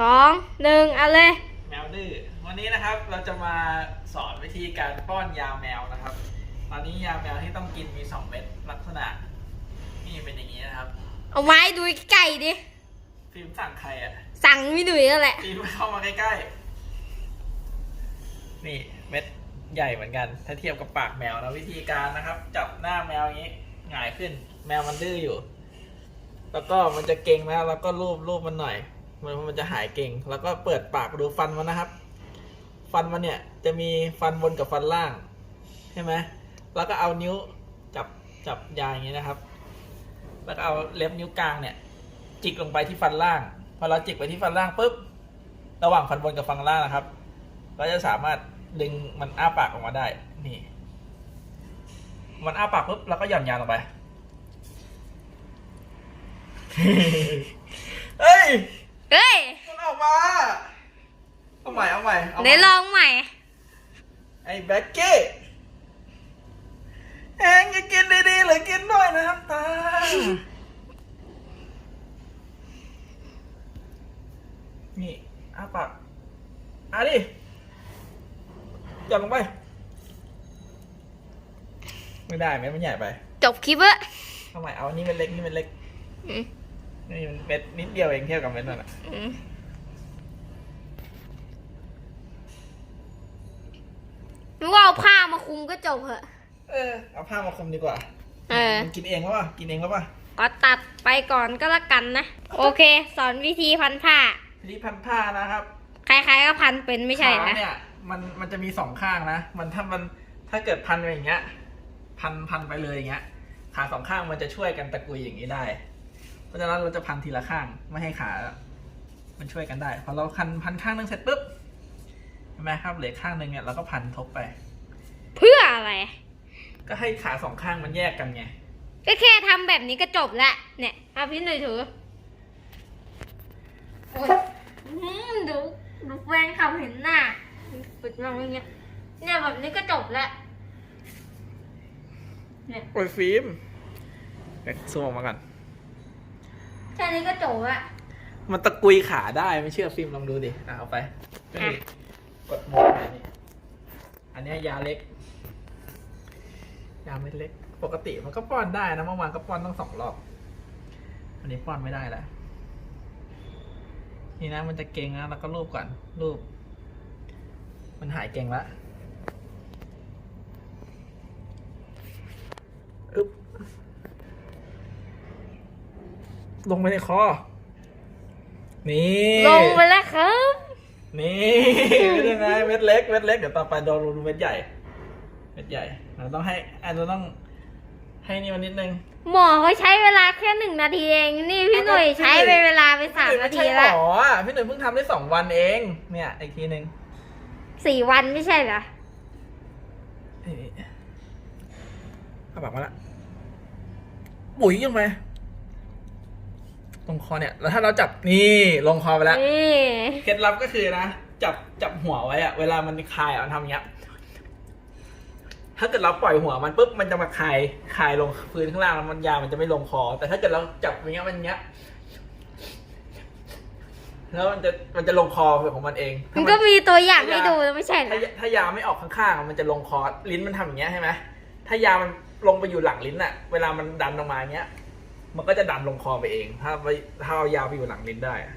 สองหนึ่งเอาเลย แมวดื้อวันนี้นะครับเราจะมาสอนวิธีการป้อนยาแมวนะครับ ตอนนี้ยาแมวที่ต้องกินมี2เม็ดลักษณะ นี่เป็นอย่างนี้นะครับเอาไม้ดูไก่ดิฟิล์มสั่งใครอะสั่งพี่หนุ่ยก็แหละฟิล์มเข้ามาใกล้ๆ นี่เม็ดใหญ่เหมือนกัน ถ้าเทียบกับปากแมวนะวิธีการนะครับ จับหน้าแมวอย่างนี้หงายขึ้น แมวมันดื้ออยู่ แล้วก็มันจะเก่งนะแล้วก็รูปรูปมันหน่อย มันมันจะหายเก่ง แล้วก็เปิดปากดูฟันมันนะครับ ฟันมันเนี่ยจะมีฟันบนกับฟันล่างใช่ไหมแล้วก็เอานิ้วจับจับยาอย่างนี้นะครับ แล้วก็เอาเล็บนิ้วกลางเนี่ย จิกลงไปที่ฟันล่าง พอเราจิกไปที่ฟันล่างปุ๊บ ระหว่างฟันบนกับฟันล่างนะครับเราจะสามารถดึงมันอ้าปากออกมาได้ นี่ มันอ้าปากปุ๊บเราก็หย่อนยาลงไป เฮ้ย เฮ้ย มันออกมา เอาให ม่เอาใหม่เอาใหเดี๋ม่ยวลองใหม่ ไอ้แบ็กกี้เองจะกินดีๆหรือกินด้วยนะครับตานี่อ้าปากอะดิหย่อนลงไป ไม่ได้ไหมมันใหญ่ไปจบคลิปอะเอาใหม่เอาอันนี้เป็นเล็กนี่เป็นเล็ก อืมนี่มันเม็ดนิดเดียวเองเทียบกับเม็ดนั่นอะอืมนึกว่าเอาผ้ามาค ลุมก็จบเหอะ เออ เอาผ้ามาคลุมดีกว่าเออ มันกินเองปะวะกินเองปะวะก็ตัดไปก่อนก็แล้วกันนะ โอเค สอนวิธีพันผ้าทีนี้พันผ้านะครับใครๆก็พันเป็นไม่ใช่ขานะ เนี่ย มัน มันจะมีสองข้างนะ มันถ้ามัน ถ้าเกิดพันไปอย่างเงี้ย พัน พันไปเลยอย่างเงี้ย ขาสองข้างมันจะช่วยกันตะกุยอย่างนี้ได้ เพราะฉะนั้นเราจะพันทีละข้าง ไม่ให้ขา มันช่วยกันได้ พอเราพัน พันข้างหนึงเสร็จปุ๊บ เห็นไหมครับ เหลือข้างหนึ่งเนี่ยเราก็พันทบไปเพื่ ออะไร ก็ให้ขาสองข้างมันแยกกันไง ก็แค่ทำแบบนี้ก็จบละ เนี่ยเอาพี่หนุ่ยถือโอ้ยอื้อหือดูดูแฟนเขาเห็นหน้าปิดมองอย่างเงี้ยเนี่ยแบบนี้ก็จบละเนี่ยโอ้ยฟิล์มเดี๋ยวซูมออกมาก่อน แค่นี้ก็จบละ มันตะกุยขาได้ไม่เชื่อฟิล์มลองดูดิอะเอาไปนี่กดหมดเลยนี่อันเนี้ยยาเล็ก ยาเม็ดเล็ก ปกติมันก็ป้อนได้นะเมื่อวานก็ป้อนตั้งสองรอบอันนี้ป้อนไม่ได้แล้วนี่นะมันจะเก่งนะแล้วก็รูปก่อนรูป มันหายเก่งละอึ๊บลงไปในคอ นี่ ลงไปแล้วครับ นี่เป็นยังไงเม็ดเล็ก เม็ดเล็ก เดี๋ยวต่อไปโดนรูเม็ดใหญ่ เม็ดใหญ่เราต้องให้อาจจะต้องให้นี่มันนิดนึงหมอเขาใช้เวลาแค่หนึ่งนาทีเอง นี่พี่หนุ่ยใช้ไปเวลาไปสามนาทีไม่ใช่หมละออะพี่หนุ่ยเพิ่งทำได้สองวันเอง เนี่ยอีกทีหนึ่งสี่วันไม่ใช่เหรอนี่เอาปากมาละปุ๋ยยังไงลงคอเนี่ย แล้วถ้าเราจับนี่ลงคอไปแล้วนี่เคล็ดลับก็คือนะ จับจับหัวไว้อะเวลามันคายอะมันทำอย่างเงี้ย ถ้าเกิดเราปล่อยหัวมันปุ๊บมันจะมาคายคายลงพื้นข้างล่างแล้วมันยามันจะไม่ลงคอ แต่ถ้าเกิดเราจับอย่างเงี้ยมันอย่างเงี้ยแล้วมันจะมันจะลงคอของมันเอง มัถ้านก็มีตัวอย่างให้ดูแล้วไม่ใช่เหรถ้าอถ้ายาไม่ออกข้างๆอะมันจะลงคอลิ้นมันทำอย่างเงี้ยใช่ไหมถ้ายามันลงไปอยู่หลังลิ้นอะเวลามันดันออกมาอย่างเงี้ย มันก็จะดันลงคอไปเอง ถ้าไปถ้าเอายาไปอยู่หลังลิ้นได้อะ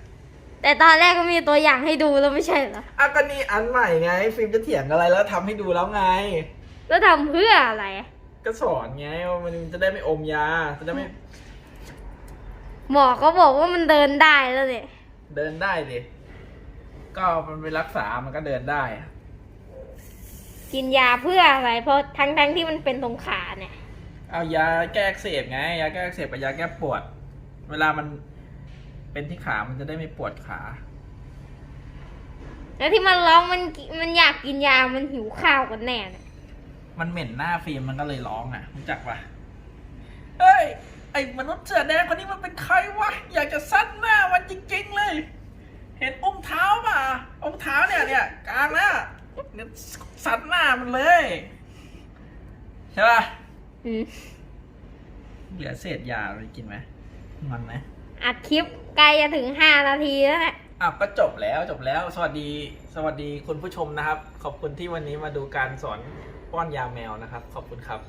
แต่ตอนแรกก็มีตัวอย่างให้ดูแล้วไม่ใช่เหรออะก็นี่อันใหม่ไง ฟิล์มจะเถียงอะไรแล้วทำให้ดูแล้วไง แล้วทำเพื่ออะไร ก็สอนไงว่ามันจะได้ไม่อมยา จะได้ไม่หมอเขาบอกว่ามันเดินได้แล้วเนี่ยเดินได้ดิ ก็มันไปรักษา มันก็เดินได้ กินยาเพื่ออะไร เพราะทั้งทั้งๆที่มันเป็นตรงขาเนี่ย เอายาแก้อักเสบไง ยาแก้อักเสบกับยาแก้ปวด เวลามันเป็นที่ขา มันจะได้ไม่ปวดขา แล้วที่มันร้องมันกิมันอยากกินยา มันหิวข้าวกันแน่เนี่ย มันเหม็นหน้าฟิล์มมันก็เลยร้องอะรู้จักปะเฮ้ย ไอ้มนุษย์เสื้อแดงคนนี้มันเป็นใครวะ อยากจะซัดหน้ามันจริงๆเลย เห็นอุ้งเท้าป่ะอุ้งเท้าเนี่ยเนี่ยกลางหน้าเนี่ยซัดหน้ามันเลย ใช่ป่ะอืมเหลือเศษยาไปกินไหมมันไหมอัดคลิปใกล้จะถึงห้านาทีแล้วแหละ อะก็จบแล้วจบแล้ว สวัสดีสวัสดีคุณผู้ชมนะครับ ขอบคุณที่วันนี้มาดูการสอนป้อนยาแมวนะครับ ขอบคุณครับ